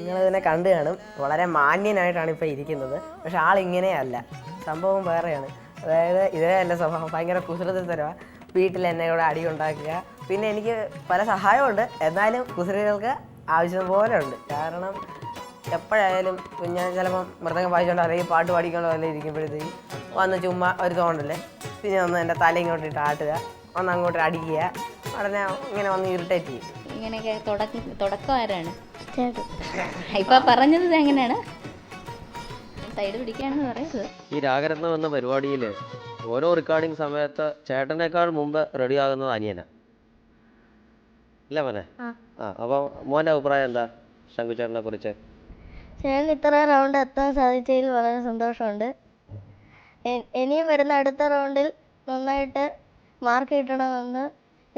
നിങ്ങൾ ഇതിനെ കണ്ടു കാണും. വളരെ മാന്യനായിട്ടാണ് ഇപ്പോൾ ഇരിക്കുന്നത്. പക്ഷെ ആൾ ഇങ്ങനെയല്ല. സംഭവം വേറെയാണ്. അതായത് ഇതേ അല്ല സ്വഭാവം. ഭയങ്കര കുസൃതി തരവാ. വീട്ടിൽ എന്നെ കൂടെ അടി ഉണ്ടാക്കുക. പിന്നെ എനിക്ക് പല സഹായമുണ്ട് എന്നാലും കുസൃതികൾക്ക് ആവശ്യം പോലെ ഉണ്ട് കാരണം എപ്പോഴായാലും ഞാൻ ചിലപ്പം മൃതകം വായിച്ചുകൊണ്ട് അല്ലെങ്കിൽ പാട്ട് പാടിക്കൊണ്ടോ അല്ലെങ്കിൽ ഇരിക്കുമ്പോഴത്തേക്കും വന്ന് ചുമ്മാ ഒരു തോണ്ടല്ലേ പിന്നെ ഒന്ന് എന്റെ തല ഇങ്ങോട്ട് ഇട്ട് ആട്ടുക. ഒന്ന് അങ്ങോട്ട് അടിക്കുക. ഉടനെ ഇങ്ങനെ വന്ന് ഇറിറ്റേറ്റ് ചെയ്യും. ഇങ്ങനെയൊക്കെ തുടക്കം തുടക്കം ആരാണ് ഇപ്പൊ പറഞ്ഞത് എങ്ങനെയാണ്? സൈഡ് പിടിക്കുകയാണെന്ന് പറയരുത് ഈ രാഗരത്നം എന്ന പരിപാടിയിൽ ഓരോ റെക്കോർഡിംഗ് സമയത്ത് ചേട്ടനേക്കാൾ മുമ്പ് റെഡി ആകുന്നത് അനിയനാ. ഇല്ല മോനെ? ആ. അപ്പോൾ മോന്റെ അഭിപ്രായം എന്താ ശങ്കുചേട്ടനെ കുറിച്ച്? ചേട്ടൻ ഇത്ര റൗണ്ട് എത്താൻ സാധിച്ചതിൽ വളരെ സന്തോഷമുണ്ട്. ഇനിയും വരുന്ന അടുത്ത റൗണ്ടിൽ നന്നായിട്ട് മാർക്ക് കിട്ടണമെന്ന്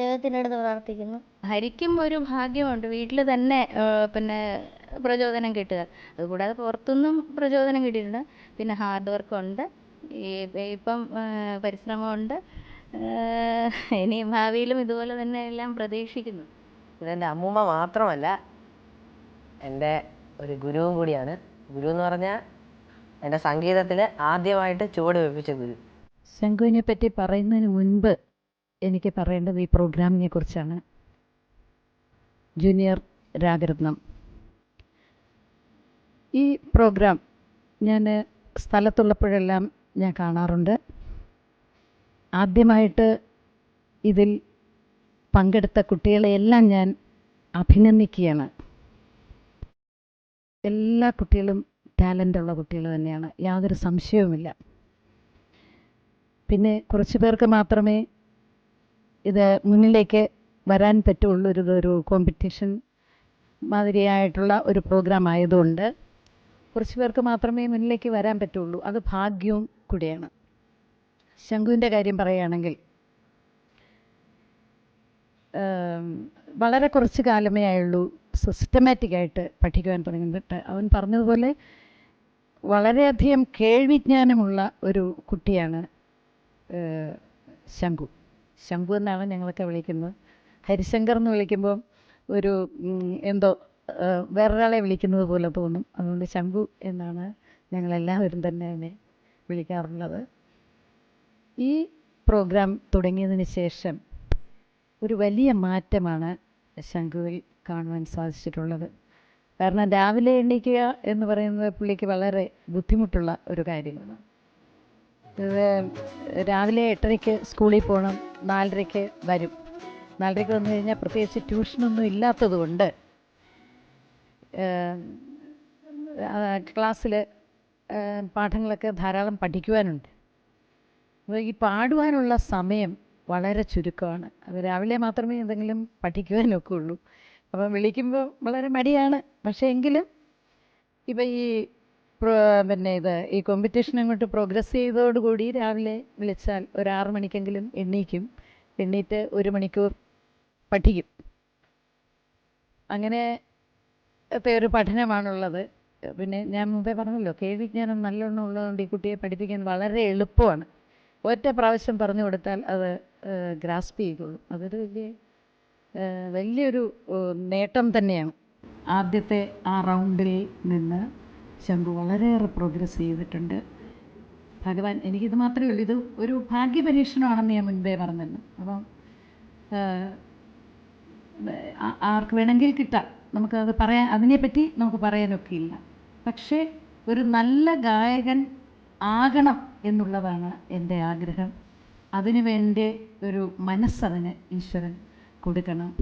ദൈവത്തിന്റെ അടുത്ത് പ്രാർത്ഥിക്കുന്നു. ഹരിക്കും ഒരു ഭാഗ്യമുണ്ട്. വീട്ടിൽ തന്നെ പിന്നെ പ്രചോദനം കിട്ടുക. അതുകൂടാതെ പുറത്തുനിന്നും പ്രചോദനം കിട്ടിയിട്ടുണ്ട്. പിന്നെ ഹാർഡ് വർക്ക് ഉണ്ട്. ഈ ഇപ്പം പരിശ്രമമുണ്ട്. ഇനി ഭാവിയിലും ഇതുപോലെ തന്നെ എല്ലാം പ്രതീക്ഷിക്കുന്നു. ഇതെന്റെ അമ്മൂമ്മ മാത്രമല്ല എന്റെ ഒരു ഗുരുവും കൂടിയാണ്. ഗുരു എന്ന് പറഞ്ഞാൽ എന്റെ സംഗീതത്തിൽ ആദ്യമായിട്ട് ചുവട് വെപ്പിച്ച ഗുരു. ശംഖുവിനെ പറ്റി പറയുന്നതിന് മുൻപ് എനിക്ക് പറയേണ്ടത് ഈ പ്രോഗ്രാമിനെ കുറിച്ചാണ്. ജൂനിയർ രാഗരത്നം. ഈ പ്രോഗ്രാം ഞാൻ സ്ഥലത്തുള്ളപ്പോഴെല്ലാം ഞാൻ കാണാറുണ്ട്. ആദ്യമായിട്ട് ഇതിൽ പങ്കെടുത്ത കുട്ടികളെയെല്ലാം ഞാൻ അഭിനന്ദിക്കുകയാണ്. എല്ലാ കുട്ടികളും ടാലന്റ് ഉള്ള കുട്ടികൾ തന്നെയാണ്. യാതൊരു സംശയവുമില്ല. പിന്നെ കുറച്ച് പേർക്ക് മാത്രമേ ഇത് മുന്നിലേക്ക് വരാൻ പറ്റുള്ളൂ. ഒരു കോമ്പറ്റീഷൻ മാതിരിയായിട്ടുള്ള ഒരു പ്രോഗ്രാം ആയതുകൊണ്ട് കുറച്ച് പേർക്ക് മാത്രമേ മുന്നിലേക്ക് വരാൻ പറ്റുള്ളൂ. അത് ഭാഗ്യവും കൂടിയാണ്. ശംഖുവിന്റെ കാര്യം പറയുകയാണെങ്കിൽ വളരെ കുറച്ച് കാലമേ ആയുള്ളൂ സിസ്റ്റമാറ്റിക്കായിട്ട് പഠിക്കുവാൻ തുടങ്ങിയിട്ട്. അവൻ പറഞ്ഞതുപോലെ വളരെയധികം കേൾവിജ്ഞാനമുള്ള ഒരു കുട്ടിയാണ് ശംഖു ശംഖു എന്നാണ് ഞങ്ങളൊക്കെ വിളിക്കുന്നത്. ഹരിശങ്കർ എന്ന് വിളിക്കുമ്പോൾ ഒരു എന്തോ വേറൊരാളെ വിളിക്കുന്നത് പോലെ തോന്നും. അതുകൊണ്ട് ശംഭു എന്നാണ് ഞങ്ങളെല്ലാവരും തന്നെ അതിനെ വിളിക്കാറുള്ളത്. ഈ പ്രോഗ്രാം തുടങ്ങിയതിന് ശേഷം ഒരു വലിയ മാറ്റമാണ് ശംഖുവിൽ കാണുവാൻ സാധിച്ചിട്ടുള്ളത്. കാരണം രാവിലെ എണീക്കുക എന്ന് പറയുന്നത് പുള്ളിക്ക് വളരെ ബുദ്ധിമുട്ടുള്ള ഒരു കാര്യമാണ്. രാവിലെ എട്ടരയ്ക്ക് സ്കൂളിൽ പോകണം നാലരയ്ക്ക് വരും. നാലരയ്ക്ക് വന്നു കഴിഞ്ഞാൽ പ്രത്യേകിച്ച് ട്യൂഷനൊന്നും ഇല്ലാത്തത് കൊണ്ട് ക്ലാസ്സിൽ പാഠങ്ങളൊക്കെ ധാരാളം പഠിക്കുവാനുണ്ട്. അപ്പോൾ ഈ പാടുവാനുള്ള സമയം വളരെ ചുരുക്കമാണ്. അത് രാവിലെ മാത്രമേ എന്തെങ്കിലും പഠിക്കുവാനൊക്കെ ഉള്ളൂ. അപ്പം വിളിക്കുമ്പോൾ വളരെ മടിയാണ്. പക്ഷേ എങ്കിലും ഇപ്പം ഈ പിന്നെ ഇത് ഈ കോമ്പറ്റീഷൻ അങ്ങോട്ട് പ്രോഗ്രസ് ചെയ്തതോടുകൂടി രാവിലെ വിളിച്ചാൽ ഒരു ആറ് മണിക്കെങ്കിലും എണ്ണീക്കും എണ്ണീറ്റ് ഒരു മണിക്കൂർ പഠിക്കും. അങ്ങനെ ഒരു പഠനമാണുള്ളത്. പിന്നെ ഞാൻ മുമ്പേ പറഞ്ഞല്ലോ കേൾവിജ്ഞാനം നല്ലോണം ഉള്ളതുകൊണ്ട് ഈ കുട്ടിയെ പഠിപ്പിക്കാൻ വളരെ എളുപ്പമാണ്. ഒറ്റ പ്രാവശ്യം പറഞ്ഞു കൊടുത്താൽ അത് ഗ്രാസ്പ് ചെയ്തോളും. അതൊരു വലിയ വലിയൊരു നേട്ടം തന്നെയാണ്. ആദ്യത്തെ ആ റൗണ്ടിൽ നിന്ന് ശംഭു വളരെയേറെ പ്രോഗ്രസ് ചെയ്തിട്ടുണ്ട്. ഭഗവാൻ എനിക്കിത് മാത്രമേ ഉള്ളൂ. ഇത് ഒരു ഭാഗ്യപരീക്ഷണമാണെന്ന് ഞാൻ മുൻപേ പറഞ്ഞിരുന്നു. അപ്പം ആർക്ക് വേണമെങ്കിൽ കിട്ടാം. നമുക്കത് പറയാൻ അതിനെപ്പറ്റി നമുക്ക് പറയാനൊക്കെ ഇല്ല. പക്ഷേ ഒരു നല്ല ഗായകൻ ആകണം എന്നുള്ളതാണ് എന്റെ ആഗ്രഹം. അതിനു വേണ്ടി ഒരു മനസ്സതിന് ഈശ്വരൻ കൊടുക്കണം.